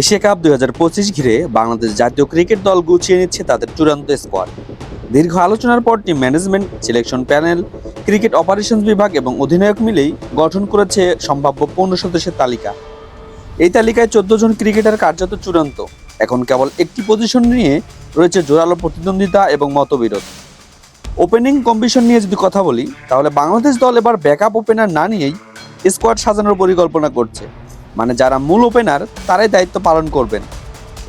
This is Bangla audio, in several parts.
এশিয়া কাপ দুই হাজার পঁচিশ ঘিরে বাংলাদেশ জাতীয় ক্রিকেট দল গুছিয়ে নিচ্ছে তাদের চূড়ান্ত স্কোয়াড দীর্ঘ আলোচনার পর team management selection panel cricket operations বিভাগ এবং অধিনায়ক মিলেই গঠন করেছে সম্ভাব্য পনেরো সদস্যের তালিকা। এই তালিকায় চোদ্দ জন ক্রিকেটার কার্যত চূড়ান্ত। এখন কেবল একটি পজিশন নিয়ে রয়েছে জোরালো প্রতিদ্বন্দ্বিতা এবং মতবিরোধ। ওপেনিং কম্বিশন নিয়ে যদি কথা বলি, তাহলে বাংলাদেশ দল এবার ব্যাকআপ ওপেনার না নিয়েই স্কোয়াড সাজানোর পরিকল্পনা করছে। মানে যারা মূল ওপেনার তারাই দায়িত্ব পালন করবেন।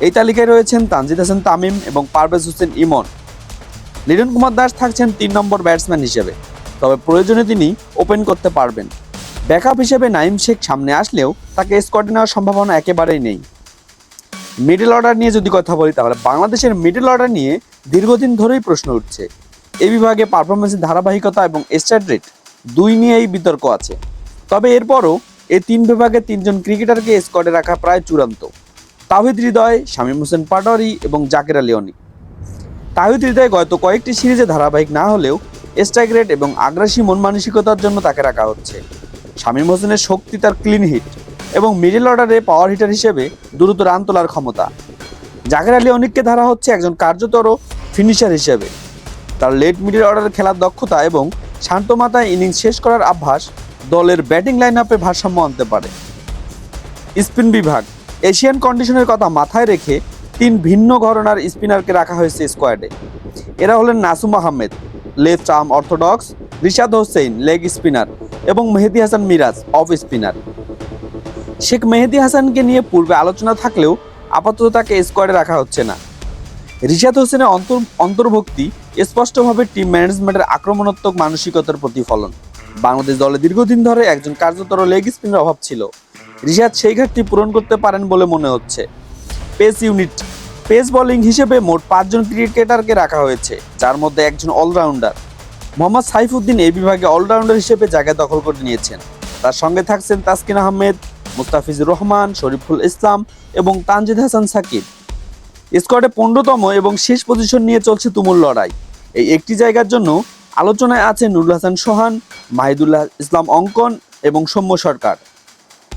এই তালিকায় রয়েছেন তানজিদ হাসান তামিম এবং পারভেজ হোসেন ইমন। লিটন কুমার দাস থাকছেন তিন নম্বর ব্যাটসম্যান হিসেবে, তবে প্রয়োজনে তিনি ওপেন করতে পারবেন। ব্যাকআপ হিসেবে নাইম শেখ সামনে আসলেও তাকে স্কোয়াডে নেওয়ার সম্ভাবনা একেবারেই নেই। মিডল অর্ডার নিয়ে যদি কথা বলি, তাহলে বাংলাদেশের মিডল অর্ডার নিয়ে দীর্ঘদিন ধরেই প্রশ্ন উঠছে। এই বিভাগে পারফরমেন্সের ধারাবাহিকতা এবং স্ট্রাইক রেট দুই নিয়েই বিতর্ক আছে। তবে এরপরও এই তিন বিভাগে তিনজন ক্রিকেটারকে স্কোয়াডে রাখা প্রায় চূড়ান্ত। তাহিদ হৃদয়, শামীম হোসেন পাটোয়ারি এবং জাকের আলী অনিক। তাহিদ হৃদয় গত কয়েকটি সিরিজে ধারাবাহিক না হলেও স্ট্রাইক রেট এবং আগ্রাসী মন মানসিকতার জন্য তাকে রাখা হচ্ছে। শামীম হোসেনের শক্তি তার ক্লিন হিট এবং মিডল অর্ডারে পাওয়ার হিটার হিসেবে দ্রুত রান তোলার ক্ষমতা। জাকের আলী অনিককে ধরা হচ্ছে একজন কার্যতর ফিনিশার হিসেবে। তার লেট মিডল অর্ডারে খেলার দক্ষতা এবং শান্ত মাথায় ইনিংস শেষ করার অভ্যাস দলের ব্যাটিং লাইন আপে ভারসাম্য আনতে পারে। স্পিন বিভাগ, এশিয়ান কন্ডিশনের কথা মাথায় রেখে তিন ভিন্ন ঘরনার স্পিনারকে রাখা হয়েছে স্কোয়াডে এরা হলেন Nasum Ahmed left arm orthodox, Rishad Hossain, leg spinner এবং মেহেদি হাসান মিরাজ, অফ স্পিনার। শেখ মেহেদি হাসানকে নিয়ে পূর্বে আলোচনা থাকলেও আপাতত তাকে স্কোয়াডে রাখা হচ্ছে না। রিশাদ হোসেনের অন্তর, অন্তর্ভুক্তি স্পষ্টভাবে টিম ম্যানেজমেন্টের আক্রমণাত্মক মানসিকতার প্রতিফলন। বাংলাদেশ দলে দীর্ঘদিন ধরে একজন কার্যতর লেগ স্পিনের অভাব ছিল। রিশাদ সেই ঘাটতি পূরণ করতে পারেন বলে মনে হচ্ছে। পেস ইউনিট, পেস বোলিং হিসেবে মোট পাঁচজন ক্রিকেটারকে রাখা হয়েছে, যার মধ্যে একজন অলরাউন্ডার। মোহাম্মদ সাইফুদ্দিন এই বিভাগে অলরাউন্ডার হিসেবে জায়গা দখল করে নিয়েছেন। তার সঙ্গে থাকছেন তাসকিন আহমেদ, মুস্তাফিজুর রহমান, শরীফুল ইসলাম এবং তানজিদ হাসান সাকিব। স্কোয়াডে পনেরোতম এবং শেষ পজিশন নিয়ে চলছে তুমুল লড়াই। এই একটি জায়গার জন্য আলোচনায় আছে নুরুল হাসান সোহান, মাহিদুল্লাহ ইসলাম অঙ্কন এবং সৌম্য সরকার।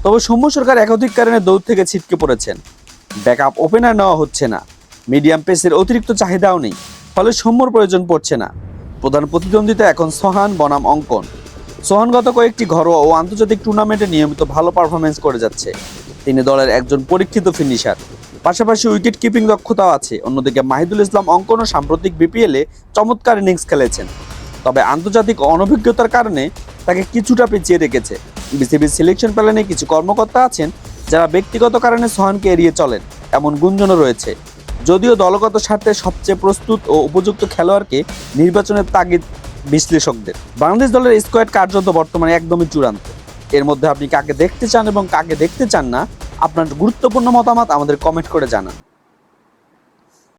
তবে সৌম্য সরকার একাধিক কারণে দৌড় থেকে ছিটকে পড়েছেন। ব্যাকআপ ওপেনার নেওয়া হচ্ছে না। মিডিয়াম পেসের অতিরিক্ত চাহিদাও নেই, ফলে সৌম্যর প্রয়োজন পড়ছে না। প্রধান প্রতিদ্বন্দ্বিতা এখন সোহান, বনাম, অঙ্কন। সোহান গত কয়েকটি ঘরোয়া ও আন্তর্জাতিক টুর্নামেন্টে নিয়মিত ভালো পারফরমেন্স করে যাচ্ছে। তিনি দলের একজন পরীক্ষিত ফিনিশার। পাশাপাশি উইকেট কিপিং দক্ষতাও আছে। অন্যদিকে মাহিদুল ইসলাম অঙ্কনও সাম্প্রতিক বিপিএলে চমৎকার ইনিংস খেলেছেন। তবে আন্তর্জাতিক অনভিজ্ঞতার কারণে তাকে কিছুটা পিছিয়ে রেখেছে। বিসিবির সিলেকশন প্ল্যানে কিছু কর্মকর্তা আছেন যারা ব্যক্তিগত কারণে সোহানকে এড়িয়ে চলেন, এমন গুঞ্জনও রয়েছে। যদিও দলগত স্বার্থে সবচেয়ে প্রস্তুত ও উপযুক্ত খেলোয়াড়কে নির্বাচনের তাগিদ বিশ্লেষকদের। বাংলাদেশ দলের স্কোয়াড কার্যত বর্তমানে একদমই চূড়ান্ত। এর মধ্যে আপনি কাকে দেখতে চান এবং কাকে দেখতে চান না, আপনার গুরুত্বপূর্ণ মতামত আমাদের কমেন্ট করে জানান।